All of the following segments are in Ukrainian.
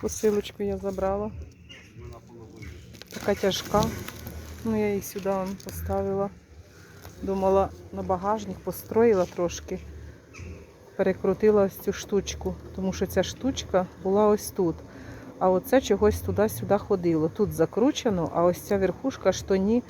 Посилочку я забрала. Така тяжка. Ну, я її сюди поставила. Думала, на багажник построїла трошки. Перекрутила ось цю штучку, тому що ця штучка була ось тут. А оце чогось туди-сюди ходило. Тут закручено, а ось ця верхушка що ні,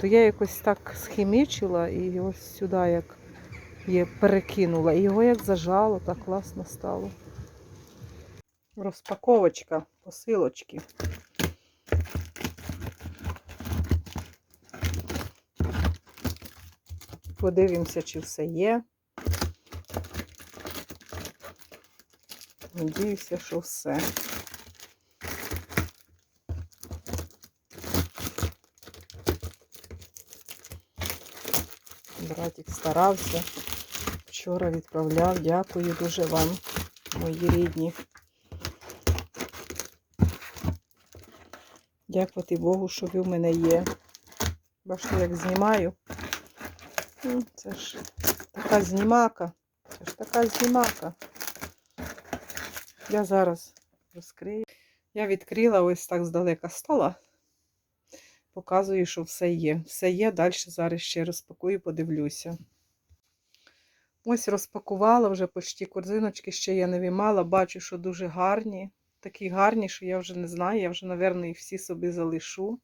то я якось так схимічила і ось сюди як перекинула. І його як зажало, так класно стало. Розпаковочка, посилочки. Подивимося, чи все є. Надіюся, що все. Братик старався. Вчора відправляв. Дякую дуже вам, мої рідні. Дякувати Богу, що ви в мене є. Бачите, як знімаю. Це ж така знімака. Це ж така знімака. Я зараз розкрию. Я відкрила ось так здалека стала. Показую, що все є. Все є. Далі зараз ще розпакую, подивлюся. Ось розпакувала вже почти корзиночки, ще я не виймала. Бачу, що дуже гарні. Такі гарні, що я вже не знаю. Я вже, мабуть, їх всі собі залишу.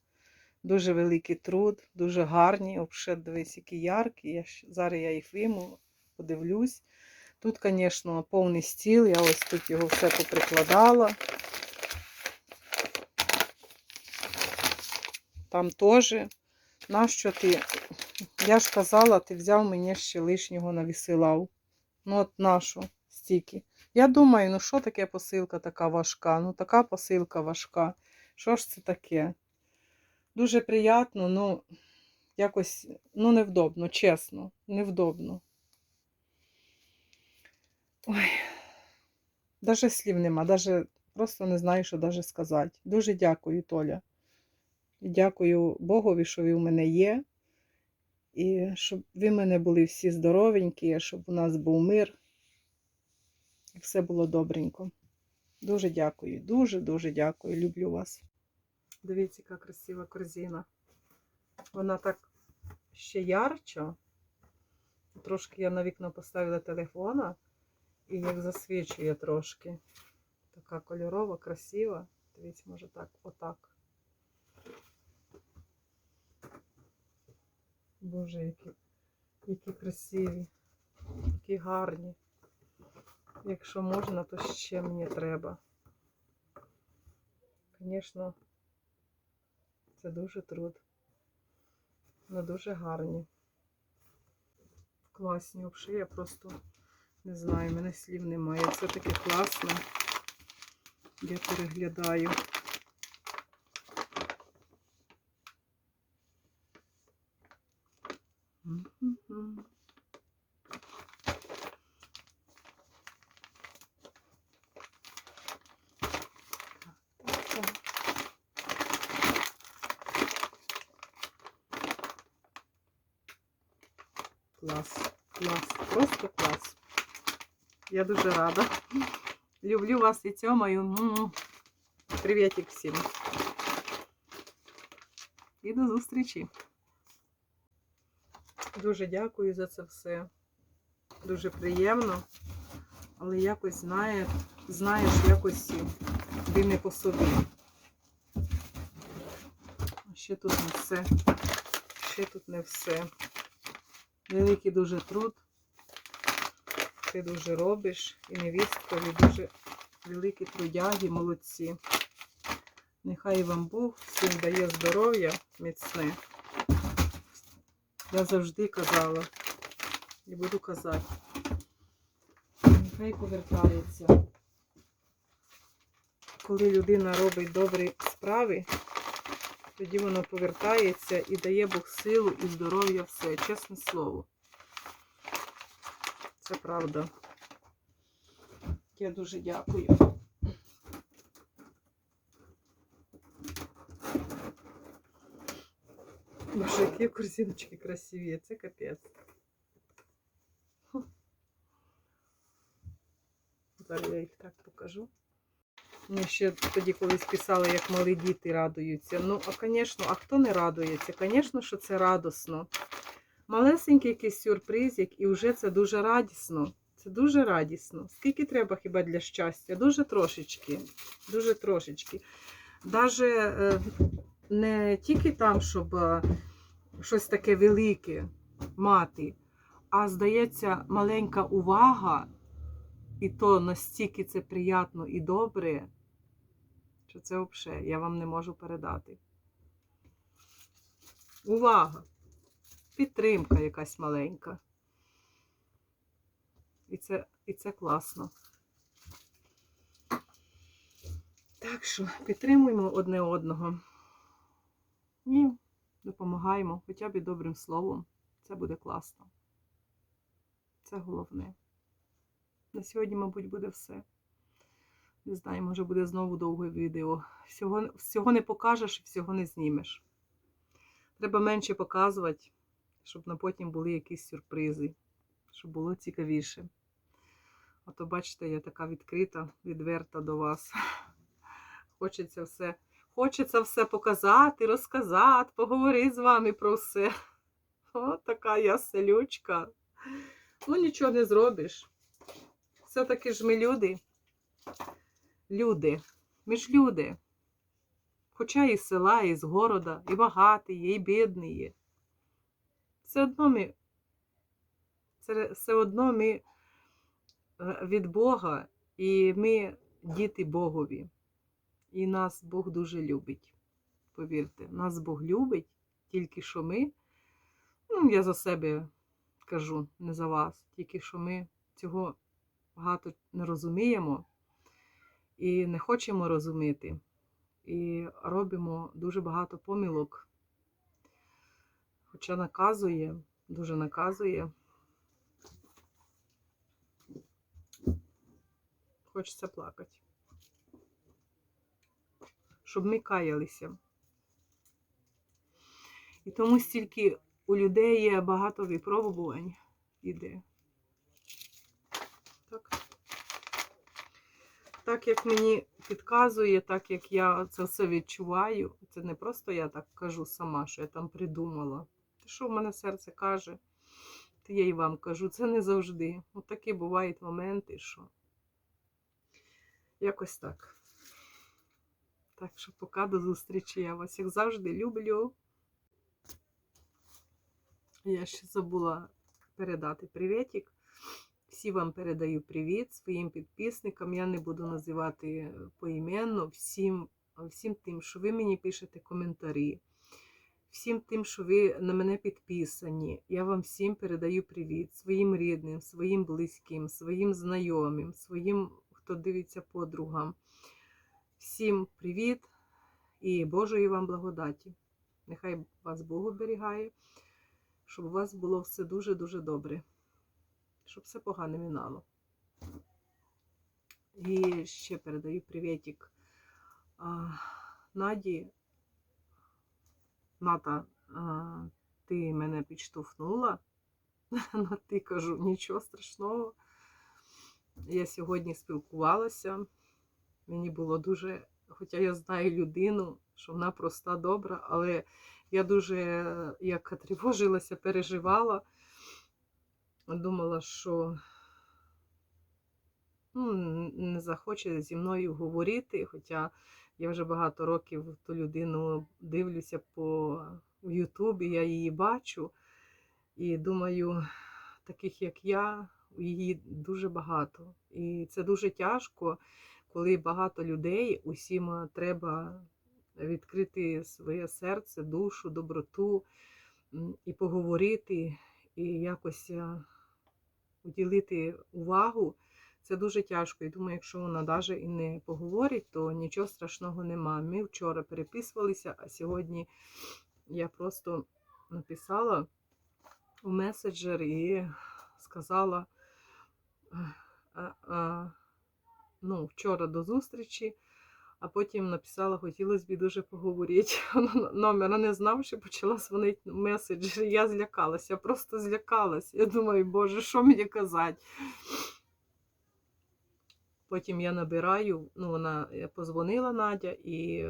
Дуже великий труд, дуже гарні. Взагалі, дивись, які яркі. Я, зараз я їх вийму, подивлюсь. Тут, звісно, повний стіл. Я ось тут його все поприкладала. Там теж. Нащо ти? Я ж казала, ти взяв мені ще лишнього навісилав. Ну, от нашу стільки. Я думаю, ну що таке посилка така важка? Ну, така посилка важка. Що ж це таке? Дуже приємно, ну, якось, ну, невдобно, чесно, невдобно. Ой, даже слів нема, даже просто не знаю, що даже сказати. Дуже дякую, Толя. І дякую Богові, що ви в мене є. І щоб ви в мене були всі здоровенькі, щоб у нас був мир. І все було добренько. Дуже дякую, дуже-дуже дякую. Люблю вас. Дивіться, яка красива корзина. Вона так ще ярча. Трошки я на вікно поставила телефона і як засвічує трошки. Така кольорова, красива. Дивіться, може так, отак. Боже, які, які красиві, які гарні. Якщо можна, то ще мені треба. Звісно, це дуже труд. але дуже гарні. Класні взагалі, я просто не знаю, мене слів немає. Це таке класно. Я переглядаю. Мгм. Так, так. Клас, клас, просто клас. Я дуже рада. Люблю вас і цьомаю. Привітик всім. І до зустрічі. Дуже дякую за це все. Дуже приємно. Але якось знає, знаєш, якось ти не по собі. Ще тут не все. Ще тут не все. Великий дуже труд. Ти дуже робиш. І невісткові дуже великі трудяги, молодці. Нехай вам Бог всім дає здоров'я міцне. Я завжди казала і буду казати. Нехай повертається. Коли людина робить добрі справи, тоді воно повертається і дає Бог силу і здоров'я все. Чесне слово. Це правда. Я дуже дякую. Боже, які корзиночки красиві, це капець. Зараз я їх так покажу. Мені ще тоді колись писали, як малі діти радуються. Ну, а звісно, а хто не радується? Звісно, що це радосно. Малесенький якийсь сюрпризик, і вже це дуже радісно. Це дуже радісно. Скільки треба хіба для щастя? Дуже трошечки. Дуже трошечки. Даже е, не тільки там, щоб е, щось таке велике мати, а здається, маленька увага, і то настільки це приємно і добре, що це взагалі я вам не можу передати. Увага! Підтримка якась маленька. І це, і це класно. Так що підтримуємо одне одного. І допомагаємо хоча б і добрим словом. Це буде класно. Це головне. На сьогодні, мабуть, буде все. Не знаю, може буде знову довге відео. Всього, всього не покажеш, всього не знімеш. Треба менше показувати, щоб на потім були якісь сюрпризи, щоб було цікавіше. А то, бачите, я така відкрита, відверта до вас. Хочеться все, хочеться все показати, розказати, поговорити з вами про все. О, така я селючка. Ну, нічого не зробиш. Все-таки ж ми люди. Люди. Ми ж люди. Хоча і з села, і з города, і багаті і бідні є. Все одно ми, все одно ми е, від Бога, і ми діти Богові. І нас Бог дуже любить. Повірте, нас Бог любить, тільки що ми, ну, я за себе кажу, не за вас, тільки що ми цього багато не розуміємо і не хочемо розуміти. І робимо дуже багато помилок. Хоча наказує, дуже наказує. Хочеться плакати. Щоб ми каялися. І тому стільки у людей є багато випробувань іде. Так. Так як мені підказує, так як я це все відчуваю, це не просто я так кажу сама, що я там придумала. Що в мене серце каже, то я і вам кажу, це не завжди. От такі бувають моменти, що якось так. Так що поки до зустрічі. Я вас, як завжди, люблю. Я ще забула передати привітик. Всі вам передаю привіт своїм підписникам. Я не буду називати поіменно всім, всім тим, що ви мені пишете коментарі, всім тим, що ви на мене підписані. Я вам всім передаю привіт своїм рідним, своїм близьким, своїм знайомим, своїм, хто дивиться подругам. Всім привіт і Божої вам благодаті. Нехай вас Бог оберігає, щоб у вас було все дуже-дуже добре щоб все погане минало. І ще передаю привітик Наді. Ната, ти мене підштовхнула. Ти кажу, нічого страшного. Я сьогодні спілкувалася. Мені було дуже, хоча я знаю людину, що вона проста, добра, але я дуже як тривожилася, переживала думала, що ну, не захоче зі мною говорити, хоча я вже багато років ту людину дивлюся по Ютубі, я її бачу. І думаю, таких як я, її дуже багато. І це дуже тяжко, коли багато людей, усім треба відкрити своє серце, душу, доброту і поговорити, і якось уділити увагу, це дуже тяжко. І думаю, якщо вона навіть і не поговорить, то нічого страшного нема. Ми вчора переписувалися, а сьогодні я просто написала в меседжер і сказала, ну, вчора до зустрічі. А потім написала, хотілося б дуже поговорити. Номера не знав, що почала дзвонити в меседжері. Я злякалася, просто злякалася. Я думаю, боже, що мені казати? Потім я набираю, ну, вона е, позвонила Надя, і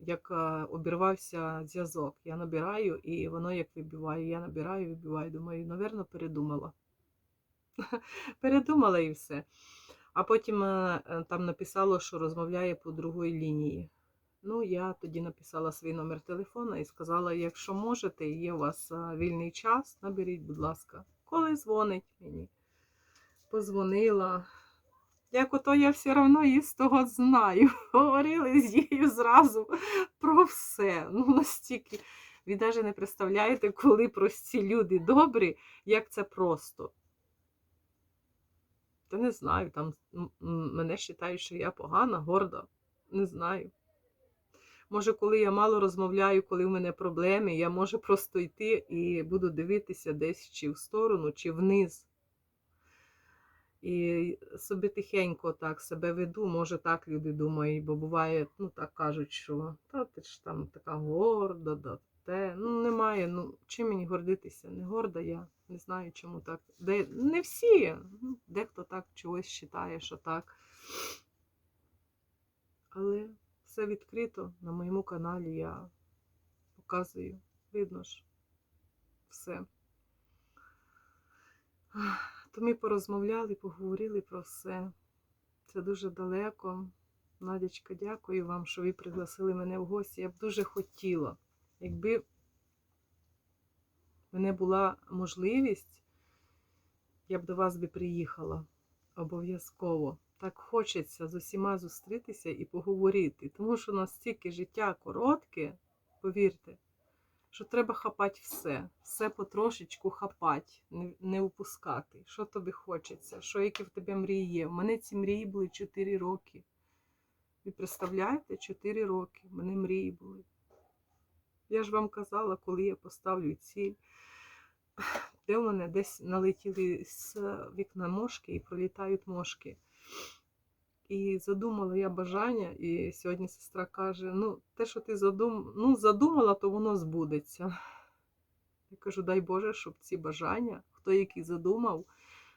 як е, обірвався зв'язок, я набираю, і воно як вибиває. Я набираю, вибиваю. Думаю, напевно, передумала. передумала і все. А потім е, там написало, що розмовляє по другій лінії. Ну, я тоді написала свій номер телефона і сказала: якщо можете, є у вас вільний час, наберіть, будь ласка, коли дзвонить мені. Позвонила. Як ото я все одно її з того знаю. Говорили з нею зразу про все. Ну, настільки. Ви навіть не представляєте, коли прості люди добрі, як це просто. Та не знаю, там мене вважають, що я погана, горда. Не знаю. Може, коли я мало розмовляю, коли в мене проблеми, я можу просто йти і буду дивитися десь чи в сторону, чи вниз. І собі тихенько так себе веду, може так люди думають, бо буває, ну так кажуть, що та ти ж там така горда, да те. Ну, немає. Ну, чим мені гордитися? Не горда я. Не знаю, чому так. Де, не всі. Ну, дехто так чогось вважає, що так. Але все відкрито на моєму каналі я показую. Видно ж все. То ми порозмовляли, поговорили про все. Це дуже далеко. Надячка, дякую вам, що ви пригласили мене в гості. Я б дуже хотіла, якби мене була можливість, я б до вас би приїхала обов'язково. Так хочеться з усіма зустрітися і поговорити, тому що настільки життя коротке, повірте, що треба хапати все, все потрошечку хапати, не, упускати. Що тобі хочеться, що які в тебе мрії є. У мене ці мрії були 4 роки. Ви представляєте, 4 роки в мене мрії були. Я ж вам казала, коли я поставлю ціль, де в мене десь налетіли з вікна мошки і пролітають мошки. І задумала я бажання, і сьогодні сестра каже: ну, те, що ти задум... ну, задумала, то воно збудеться. Я кажу, дай Боже, щоб ці бажання, хто які задумав,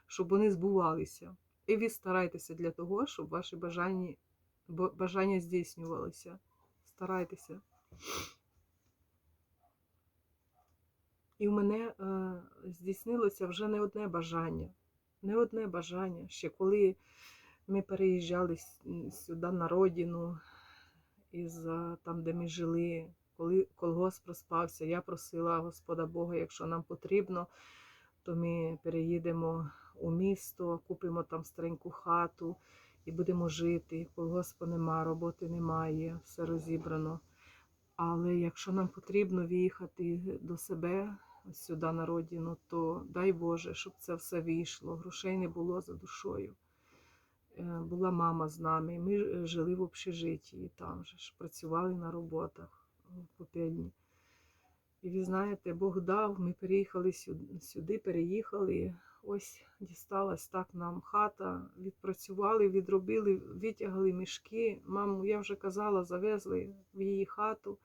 щоб вони збувалися. І ви старайтеся для того, щоб ваші бажання, бажання здійснювалися. Старайтеся. І в мене е, здійснилося вже не одне бажання. Не одне бажання. Ще коли ми переїжджали сюди на родину, із там, де ми жили, коли колгосп розпався, я просила Господа Бога, якщо нам потрібно, то ми переїдемо у місто, купимо там стареньку хату і будемо жити. Колгоспу нема, роботи немає, все розібрано. Але якщо нам потрібно виїхати до себе сюди на родину, то дай Боже, щоб це все вийшло. Грошей не було за душою. Е, Була мама з нами. Ми е, жили в общежитті, там же ж працювали на роботах в попільні. І ви знаєте, Бог дав, ми переїхали сюди, сюди переїхали. Ось дісталась так нам хата, відпрацювали, відробили, витягли мішки. Маму, я вже казала, завезли в її хату.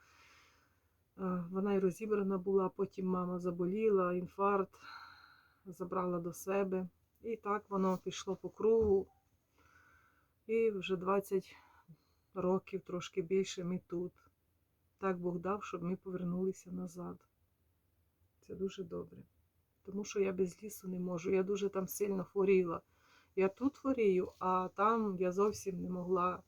Е, Вона й розібрана була, потім мама заболіла, інфаркт, забрала до себе. І так воно пішло по кругу. І вже 20 років, трошки більше, ми тут. Так Бог дав, щоб ми повернулися назад. Це дуже добре. Тому що я без лісу не можу. Я дуже там сильно хворіла. Я тут хворію, а там я зовсім не могла.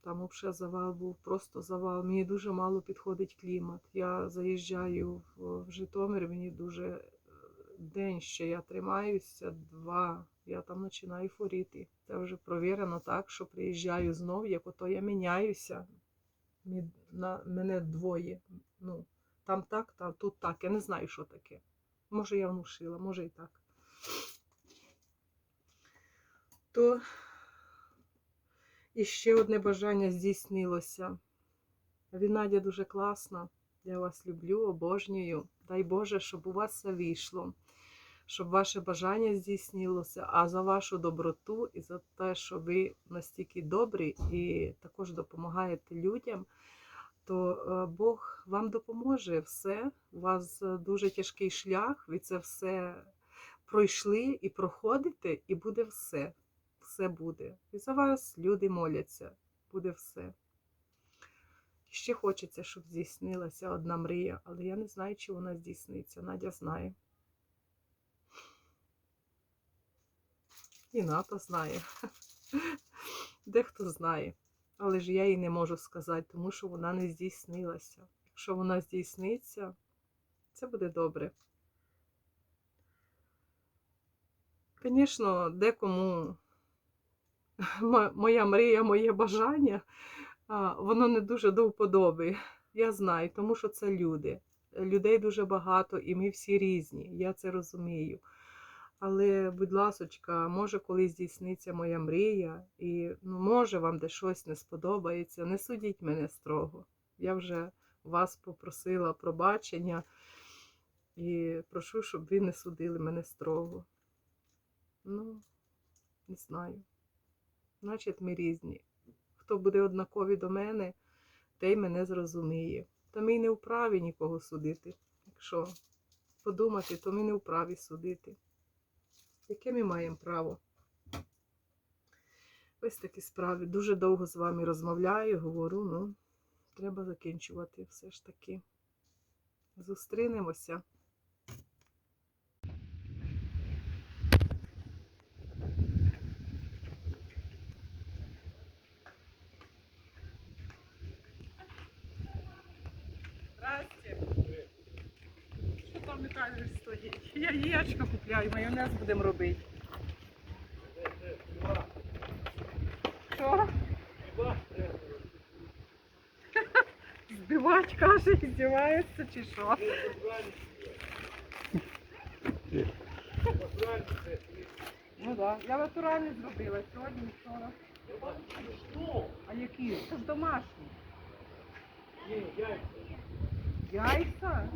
Там взагалі завал був, просто завал. Мені дуже мало підходить клімат. Я заїжджаю в, Житомир, мені дуже е, день ще я тримаюся, два. Я там починаю хворіти. Це вже провірено так, що приїжджаю знов, як ото я міняюся. На мене двоє. Ну, там так, там тут так. Я не знаю, що таке. Може, я внушила, може і так. То і ще одне бажання здійснилося. Ви, Надя, дуже класна. Я вас люблю, обожнюю. Дай Боже, щоб у вас все вийшло, щоб ваше бажання здійснилося, а за вашу доброту і за те, що ви настільки добрі і також допомагаєте людям, то е, Бог вам допоможе все. У вас е, дуже тяжкий шлях, ви це все пройшли і проходите, і буде все. все буде. І за вас люди моляться, буде все. Ще хочеться, щоб здійснилася одна мрія, але я не знаю, чи вона здійсниться. Надя знає. І НАТО знає. Дехто знає. Але ж я їй не можу сказати, тому що вона не здійснилася. Якщо вона здійсниться, це буде добре. Звісно, декому моя мрія, моє бажання, воно не дуже до вподоби. Я знаю, тому що це люди. Людей дуже багато, і ми всі різні. Я це розумію. Але, будь ласочка, може, коли здійсниться моя мрія, і ну, може вам де щось не сподобається, не судіть мене строго. Я вже вас попросила пробачення і прошу, щоб ви не судили мене строго. Ну, не знаю. Значить, ми різні. Хто буде однаковий до мене, той мене зрозуміє. Та ми й не вправі нікого судити. Якщо подумати, то ми не вправі судити. Яке ми маємо право? Ось такі справи. Дуже довго з вами розмовляю, говорю, ну, треба закінчувати все ж таки. Зустрінемося. Здрасте. Що стоїть? Я яєчко купляю, майонез будемо робити. Що? Збивати, каже, здівається чи що? Ну так. Да. Я натурально зробила сьогодні, вчора. А які? Це ж домашні. Яйця?